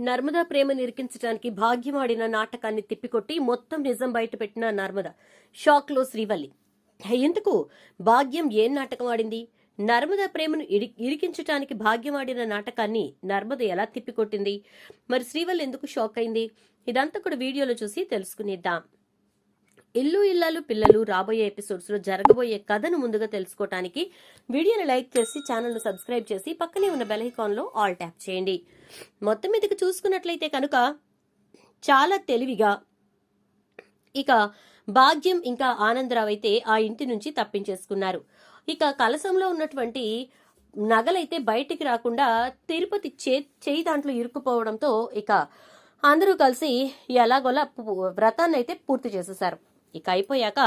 నర్మదా ప్రేమను నిరికించడానికి భాగ్యమాడిన నాటకాన్ని తిప్పికొట్టి మొత్తం నిజం బయటపెట్టిన నర్మద. షాక్లో శ్రీవల్లి. ఎందుకు? భాగ్యం ఏం నాటకం ఆడింది? నర్మద ప్రేమను ఇరి- ఇరికించటానికి భాగ్యమాడిన నాటకాన్ని నర్మద ఎలా తిప్పికొట్టింది? మరి శ్రీవల్లి ఎందుకు షాక్ అయింది? ఇదంతా కూడా వీడియోలో చూసి తెలుసుకునేద్దాం. ఇల్లు ఇల్లాలు పిల్లలు రాబోయే ఎపిసోడ్స్లో జరగబోయే కథను ముందుగా తెలుసుకోవటానికి వీడియోని లైక్ చేసి ఛానల్ను సబ్స్క్రైబ్ చేసి పక్కనే ఉన్న బెల్ ఐకాన్లో ఆల్ ట్యాప్ చేయండి. మొత్తం మీదకి చూసుకున్నట్లయితే కనుక చాలా తెలివిగా ఇక భాగ్యం ఇంకా ఆనందరావు అయితే ఆ ఇంటి నుంచి తప్పించేసుకున్నారు. ఇక కలసంలో ఉన్నటువంటి నగలైతే బయటికి రాకుండా తిరుపతి చే చేయి దాంట్లో ఇరుక్కుపోవడంతో ఇక అందరూ కలిసి ఎలాగోలా వ్రతాన్ని అయితే పూర్తి చేసేశారు ఇక అయిపోయాక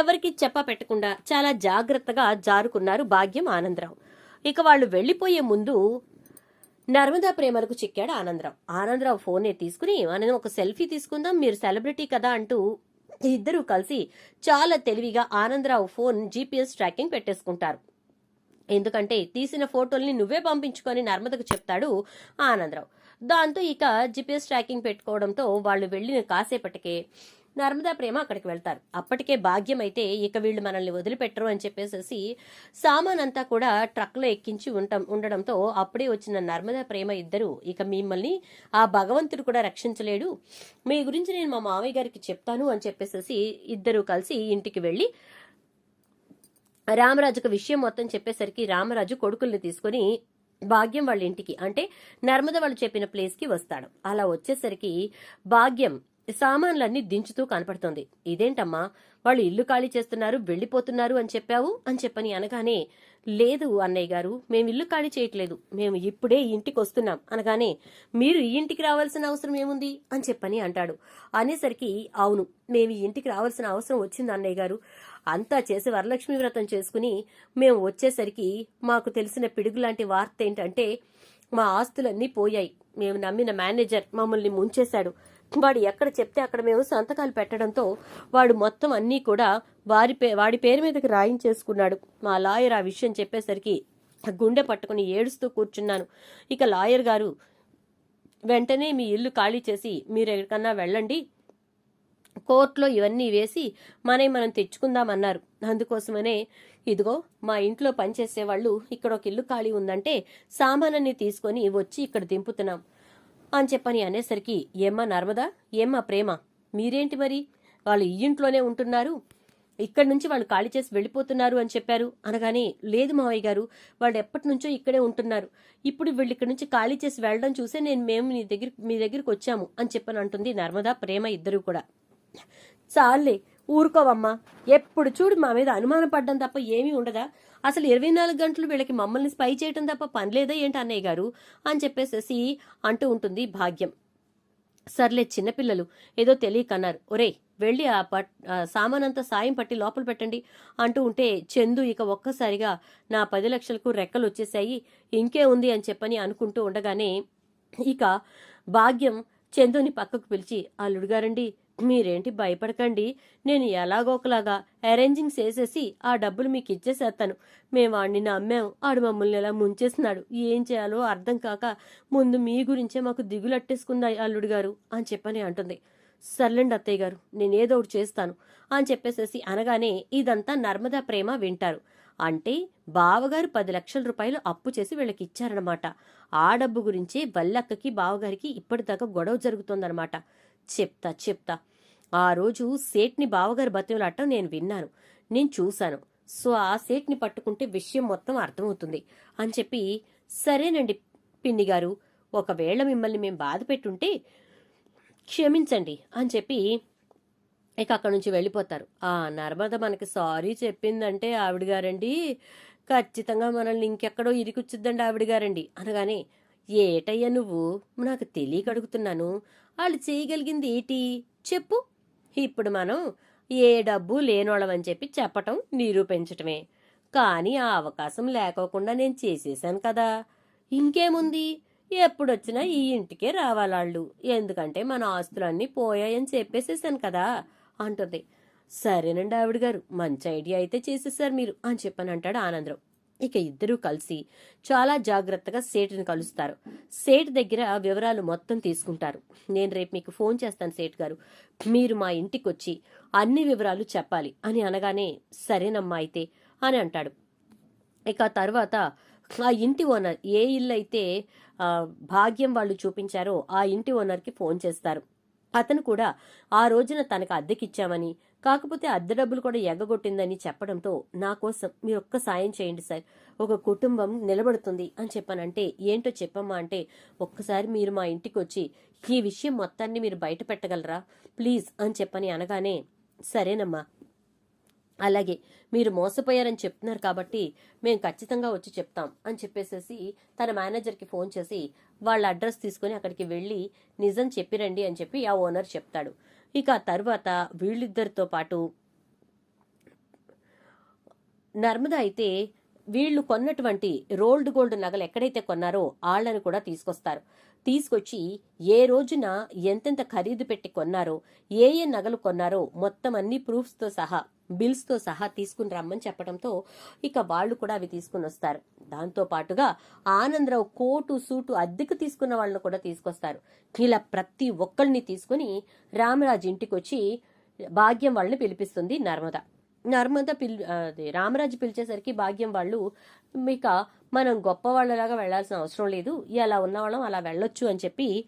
ఎవరికి చెప్ప పెట్టకుండా చాలా జాగ్రత్తగా జారుకున్నారు భాగ్యం ఆనందరావు. ఇక వాళ్ళు వెళ్ళిపోయే ముందు నర్మదా ప్రేమలకు చిక్కాడు ఆనందరావు. ఆనందరావు ఫోనే తీసుకుని మనం ఒక సెల్ఫీ తీసుకుందాం మీరు సెలబ్రిటీ కదా అంటూ ఇద్దరూ కలిసి చాలా తెలివిగా ఆనందరావు ఫోన్ జీపీఎస్ ట్రాకింగ్ పెట్టేసుకుంటారు. ఎందుకంటే తీసిన ఫోటోల్ని నువ్వే పంపించుకొని నర్మదకు చెప్తాడు ఆనందరావు. దాంతో ఇక జీపీఎస్ ట్రాకింగ్ పెట్టుకోవడంతో వాళ్ళు వెళ్ళిన కాసేపటికే నర్మదా ప్రేమ అక్కడికి వెళ్తారు. అప్పటికే భాగ్యం అయితే ఇక వీళ్ళు మనల్ని వదిలిపెట్టరు అని చెప్పేసి సామాన్ అంతా కూడా ట్రక్లో ఎక్కించి ఉంటాం ఉండడంతో అప్పుడే వచ్చిన నర్మదా ప్రేమ ఇద్దరు ఇక మిమ్మల్ని ఆ భగవంతుడు కూడా రక్షించలేడు. మీ గురించి నేను మా మామయ్య గారికి చెప్తాను అని చెప్పేసి ఇద్దరు కలిసి ఇంటికి వెళ్ళి రామరాజుకు విషయం మొత్తం చెప్పేసరికి రామరాజు కొడుకుల్ని తీసుకొని భాగ్యం వాళ్ళ ఇంటికి అంటే నర్మద వాళ్ళు చెప్పిన ప్లేస్కి వస్తాడు. అలా వచ్చేసరికి భాగ్యం సామాన్లన్నీ దించుతూ కనపడుతోంది. ఇదేంటమ్మా? వాళ్ళు ఇల్లు ఖాళీ చేస్తున్నారు వెళ్ళిపోతున్నారు అని చెప్పావు? అని చెప్పని అనగానే లేదు అన్నయ్య గారు మేము ఇల్లు ఖాళీ చేయట్లేదు. మేము ఇప్పుడే ఇంటికి వస్తున్నాం. అనగానే మీరు ఈ ఇంటికి రావాల్సిన అవసరం ఏముంది? అని చెప్పని అంటాడు. అనేసరికి అవును మేము ఈ ఇంటికి రావాల్సిన అవసరం వచ్చింది అన్నయ్య గారు. అంతా చేసి వరలక్ష్మి వ్రతం చేసుకుని మేము వచ్చేసరికి మాకు తెలిసిన పిడుగు లాంటి వార్త ఏంటంటే మా ఆస్తులన్నీ పోయాయి. మేము నమ్మిన మేనేజర్ మమ్మల్ని ముంచేశాడు. వాడు ఎక్కడ చెప్తే అక్కడ మేము సంతకాలు పెట్టడంతో వాడు మొత్తం అన్నీ కూడా వారి పే వాడి పేరు మీదకి రాయించేసుకున్నాడు. మా లాయర్ ఆ విషయం చెప్పేసరికి గుండె పట్టుకుని ఏడుస్తూ కూర్చున్నాను. ఇక లాయర్ గారు వెంటనే మీ ఇల్లు ఖాళీ చేసి మీరు ఎక్కడికన్నా వెళ్ళండి. కోర్టులో ఇవన్నీ వేసి మనవి మనం తెచ్చుకుందామన్నారు. అందుకోసమనే ఇదిగో మా ఇంట్లో పనిచేసే వాళ్ళు ఇక్కడ ఒక ఇల్లు ఖాళీ ఉందంటే సామానాన్ని తీసుకొని వచ్చి ఇక్కడ దింపుతున్నాం అని చెప్పని అనేసరికి ఏమ్మా నర్మదా ఏమ్మా ప్రేమ మీరేంటి మరి? వాళ్ళు ఈ ఇంట్లోనే ఉంటున్నారు. ఇక్కడి నుంచి వాళ్ళు ఖాళీ చేసి వెళ్ళిపోతున్నారు అని చెప్పారు. అనగానే లేదు మావయ్య గారు వాళ్ళు ఎప్పటి నుంచో ఇక్కడే ఉంటున్నారు. ఇప్పుడు వీళ్ళు ఇక్కడి నుంచి ఖాళీ చేసి వెళ్ళడం చూసే నేను మేము మీ దగ్గర మీ దగ్గరికి వచ్చాము అని చెప్పని అంటుంది నర్మదా ప్రేమ ఇద్దరు కూడా. చాలే ఊరుకోవమ్మా. ఎప్పుడు చూడు మా మీద అనుమానం పడ్డం తప్ప ఏమీ ఉండదా? అసలు ఇరవై నాలుగు గంటలు వీళ్ళకి మమ్మల్ని స్పై చేయటం తప్ప పనిలేదా ఏంటి అన్నయ్య గారు? అని చెప్పేసేసి అంటూ ఉంటుంది భాగ్యం. సర్లే చిన్నపిల్లలు ఏదో తెలియకన్నారు. ఒరేయ్ వెళ్ళి ఆ పట్ సామానంతా సాయం పట్టి లోపల పెట్టండి అంటూ ఉంటే చందు ఇక ఒక్కసారిగా నా పది లక్షలకు రెక్కలు వచ్చేసాయి ఇంకే ఉంది అని చెప్పని అనుకుంటూ ఉండగానే ఇక భాగ్యం చందుని పక్కకు పిలిచి అల్లుడు మీరేంటి భయపడకండి. నేను ఎలాగోకలాగా అరేంజింగ్ చేసేసి ఆ డబ్బులు మీకు ఇచ్చేసేస్తాను మేము వాడిని నమ్మాం. ఆడు మమ్మల్ని ఎలా ముంచేస్తున్నాడు. ఏం చేయాలో అర్థం కాక ముందు మీ గురించే మాకు దిగులట్టేసుకుందా అల్లుడు గారు అని చెప్పని అంటుంది. సర్లేండి అత్తయ్య గారు నేనేదో ఒకటి చేస్తాను అని చెప్పేసేసి అనగానే ఇదంతా నర్మదా ప్రేమ వింటారు. అంటే బావగారు పది లక్షల రూపాయలు అప్పు చేసి వీళ్ళకి ఇచ్చారనమాట ఆ డబ్బు గురించి వల్లక్కకి బావగారికి ఇప్పటిదాకా గొడవ జరుగుతోందనమాట చెప్తా చెప్తా. ఆ రోజు సేట్ని బావగారు బతిమలాడటం నేను విన్నాను. నేను చూశాను. సో ఆ సేట్ని పట్టుకుంటే విషయం మొత్తం అర్థమవుతుంది అని చెప్పి సరేనండి పిన్ని గారు ఒకవేళ మిమ్మల్ని మేము బాధ పెట్టుంటే క్షమించండి అని చెప్పి ఇక అక్కడి నుంచి వెళ్ళిపోతారు. ఆ నర్మద మనకి సారీ చెప్పిందంటే ఆవిడ గారండి ఖచ్చితంగా మనల్ని ఇంకెక్కడో ఇరికుచ్చుద్దండి ఆవిడ గారండి అనగానే ఏటయ్యా నువ్వు? నాకు తెలియక అడుగుతున్నాను వాళ్ళు చేయగలిగింది ఏటి? చెప్పు. ఇప్పుడు మనం ఏ డబ్బు లేనోళ్ళమని చెప్పి చెప్పటం నిరూపించటమే కానీ ఆ అవకాశం లేకోకుండా నేను చేసేశాను కదా. ఇంకేముంది? ఎప్పుడొచ్చినా ఈ ఇంటికే రావాలాళ్ళు. ఎందుకంటే మన ఆస్తులన్నీ పోయాయని చెప్పేసేసాను కదా అంటుంది. సరేనండి ఆవిడ గారు మంచి ఐడియా అయితే చేసేసారు మీరు అని చెప్పని అంటాడు ఆనందరావు. ఇక ఇద్దరూ కలిసి చాలా జాగ్రత్తగా సేటుని కలుస్తారు. సేట్ దగ్గర వివరాలు మొత్తం తీసుకుంటారు. నేను రేపు మీకు ఫోన్ చేస్తాను సేట్ గారు. మీరు మా ఇంటికి వచ్చి అన్ని వివరాలు చెప్పాలి అని అనగానే సరేనమ్మా అయితే అని అంటాడు. ఇక తర్వాత ఆ ఇంటి ఓనర్ ఏ ఇల్లు అయితే భాగ్యం వాళ్ళు చూపించారో ఆ ఇంటి ఓనర్కి ఫోన్ చేస్తారు. అతను కూడా ఆ రోజున తనకు అద్దెకిచ్చామని కాకపోతే అద్దె డబ్బులు కూడా ఎగ్గగొట్టిందని చెప్పడంతో నా కోసం మీరు ఒక్క సాయం చేయండి సార్. ఒక కుటుంబం నిలబడుతుంది అని చెప్పానంటే ఏంటో చెప్పమ్మా అంటే ఒక్కసారి మీరు మా ఇంటికి వచ్చి ఈ విషయం మొత్తాన్ని మీరు బయట పెట్టగలరా? ప్లీజ్ అని చెప్పని అనగానే సరేనమ్మా. అలాగే మీరు మోసపోయారని చెప్తున్నారు కాబట్టి మేము ఖచ్చితంగా వచ్చి చెప్తాం అని చెప్పేసేసి తన మేనేజర్కి ఫోన్ చేసి వాళ్ళ అడ్రస్ తీసుకుని అక్కడికి వెళ్ళి నిజం చెప్పిరండి అని చెప్పి ఆ ఓనర్ చెప్తాడు. ఇక ఆ తర్వాత వీళ్ళిద్దరితో పాటు నర్మద అయితే వీళ్ళు కొన్నటువంటి రోల్డ్ గోల్డ్ నగలు ఎక్కడైతే కొన్నారో వాళ్ళని కూడా తీసుకొస్తారు. తీసుకొచ్చి ఏ రోజున ఎంతెంత ఖరీదు పెట్టి కొన్నారో ఏ ఏ నగలు కొన్నారో మొత్తం అన్ని ప్రూఫ్స్తో సహా బిల్స్తో సహా తీసుకుని రమ్మని చెప్పడంతో ఇక వాళ్ళు కూడా అవి తీసుకుని వస్తారు. దాంతో పాటుగా ఆనందరావు కోటు సూటు అద్దెకు తీసుకున్న వాళ్ళని కూడా తీసుకొస్తారు. ఇలా ప్రతి ఒక్కళ్ళని తీసుకుని రామరాజు ఇంటికి వచ్చి భాగ్యం వాళ్ళని పిలిపిస్తుంది నర్మద. నర్మద పిల్ అది రామరాజు పిలిచేసరికి భాగ్యం వాళ్ళు ఇక మనం గొప్ప వాళ్ళలాగా వెళ్ళాల్సిన అవసరం లేదు. ఎలా ఉన్నవాళ్ళం అలా వెళ్ళొచ్చు అని చెప్పి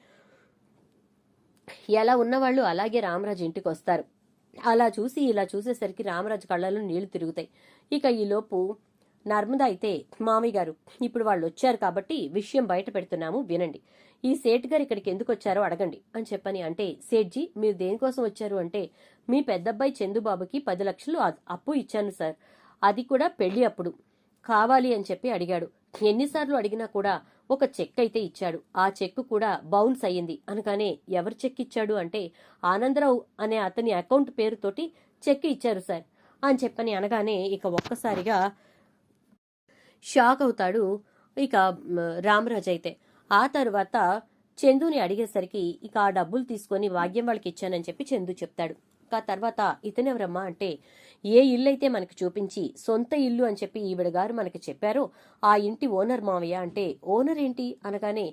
ఎలా ఉన్నవాళ్ళు అలాగే రామరాజు ఇంటికి వస్తారు అలా చూసి ఇలా చూసేసరికి రామరాజు కళ్ళలో నీళ్ళు తిరుగుతాయి. ఇక ఈలోపు నర్మద అయితే మామయ్య గారు ఇప్పుడు వాళ్ళు వచ్చారు కాబట్టి విషయం బయట పెడుతున్నాము వినండి. ఈ సేట్ గారు ఇక్కడికి ఎందుకు వచ్చారో అడగండి అని చెప్పని అంటే సేట్జీ మీరు దేనికోసం వచ్చారు అంటే మీ పెద్దబ్బాయి చందుబాబుకి పది లక్షలు అప్పు ఇచ్చాను సార్. అది కూడా పెళ్ళి అప్పుడు. కావాలి అని చెప్పి అడిగాడు. ఎన్నిసార్లు అడిగినా కూడా ఒక చెక్ అయితే ఇచ్చాడు. ఆ చెక్ కూడా బౌన్స్ అయ్యింది. అనగానే ఎవరు చెక్ ఇచ్చాడు అంటే ఆనందరావు అనే అతని అకౌంట్ పేరుతోటి చెక్ ఇచ్చారు సార్. అని చెప్పని అనగానే ఇక ఒక్కసారిగా షాక్ అవుతాడు ఇక రామరాజ్ అయితే. ఆ తర్వాత చందుని అడిగేసరికి ఇక ఆ డబ్బులు తీసుకొని వాగ్యం వాళ్ళకి ఇచ్చానని చెప్పి చందు చెప్తాడు. ఆ తర్వాత ఇతనెవరమ్మా అంటే ఏ ఇల్లు అయితే మనకి చూపించి సొంత ఇల్లు అని చెప్పి ఈవిడ గారు మనకి చెప్పారో ఆ ఇంటి ఓనర్ మావయ్య అంటే ఓనర్ ఏంటి? అనగానే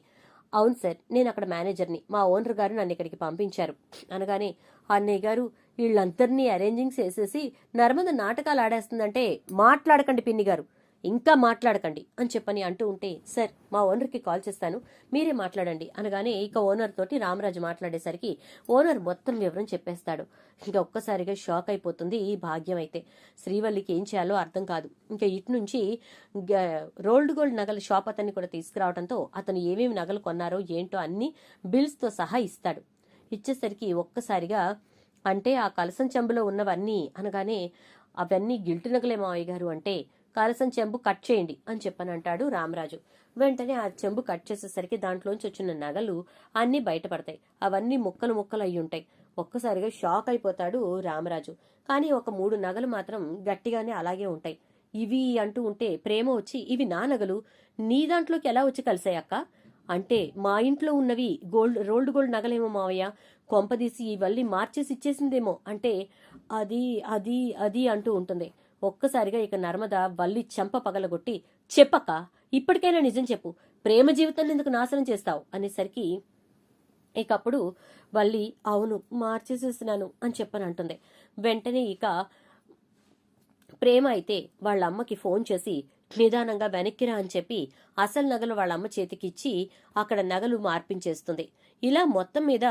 అవును సార్ నేను అక్కడ మేనేజర్ని. మా ఓనర్ గారు నన్ను ఇక్కడికి పంపించారు. అనగానే అన్నయ్య గారు వీళ్ళందరినీ అరేంజింగ్స్ వేసేసి నర్మద నాటకాలు ఆడేస్తుందంటే మాట్లాడకండి పిన్ని గారు. ఇంకా మాట్లాడకండి అని చెప్పని అంటూ ఉంటే సార్ మా ఓనర్కి కాల్ చేస్తాను మీరే మాట్లాడండి. అనగానే ఇక ఓనర్ తోటి రామరాజు మాట్లాడేసరికి ఓనర్ మొత్తం వివరం చెప్పేస్తాడు. ఇంకా ఒక్కసారిగా షాక్ అయిపోతుంది ఈ భాగ్యం అయితే. శ్రీవల్లికి ఏం చేయాలో అర్థం కాదు. ఇంకా ఇటు నుంచి రోల్డ్ గోల్డ్ నగల షాప్ అతన్ని కూడా తీసుకురావడంతో అతను ఏమేమి నగలు కొన్నారో ఏంటో అన్ని బిల్స్తో సహా ఇస్తాడు. ఇచ్చేసరికి ఒక్కసారిగా అంటే ఆ కలసం చెంబులో ఉన్నవన్నీ అనగానే అవన్నీ గిల్టు నగలే మావయ్య గారు అంటే కలసం చెంబు కట్ చేయండి అని చెప్పని అంటాడు రామరాజు. వెంటనే ఆ చెంబు కట్ చేసేసరికి దాంట్లోంచి వచ్చిన నగలు అన్నీ బయటపడతాయి. అవన్నీ ముక్కలు ముక్కలు అయి ఉంటాయి ఒక్కసారిగా షాక్ అయిపోతాడు రామరాజు. కానీ ఒక మూడు నగలు మాత్రం గట్టిగానే అలాగే ఉంటాయి. ఇవి అంటూ ఉంటే ప్రేమ వచ్చి ఇవి నా నగలు. నీ దాంట్లోకి ఎలా వచ్చి కలిసాయక్క అంటే మా ఇంట్లో ఉన్నవి గోల్డ్ రోల్డ్ గోల్డ్ నగలేమో మావయ్య. కొంపదీసి ఇవన్నీ మార్చేసి ఇచ్చేసిందేమో. అంటే అది అది అది అంటూ ఉంటుంది. ఒక్కసారిగా ఇక నర్మద వల్లి చెంప పగలగొట్టి చెప్పక ఇప్పటికైనా నిజం చెప్పు. ప్రేమ జీవితాన్ని ఎందుకు నాశనం చేస్తావు? అనేసరికి ఇకప్పుడు వల్లి అవును మార్చేసేసినాను అని చెప్పని అంటుంది. వెంటనే ఇక ప్రేమ అయితే వాళ్ళ అమ్మకి ఫోన్ చేసి నిదానంగా వెనక్కిరా అని చెప్పి అసలు నగలు వాళ్ళ అమ్మ చేతికిచ్చి అక్కడ నగలు మార్పించేస్తుంది. ఇలా మొత్తం మీద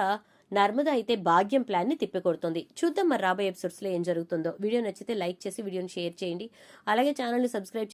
నర్మద అయితే భాగ్యం ప్లాన్ని తిప్పికొడుతుంది. చూద్దాం మరి రాబోయే ఎపిసోడ్స్లో ఏం జరుగుతుందో. వీడియో నచ్చితే లైక్ చేసి వీడియోని షేర్ చేయండి. అలాగే ఛానల్ని సబ్స్క్రైబ్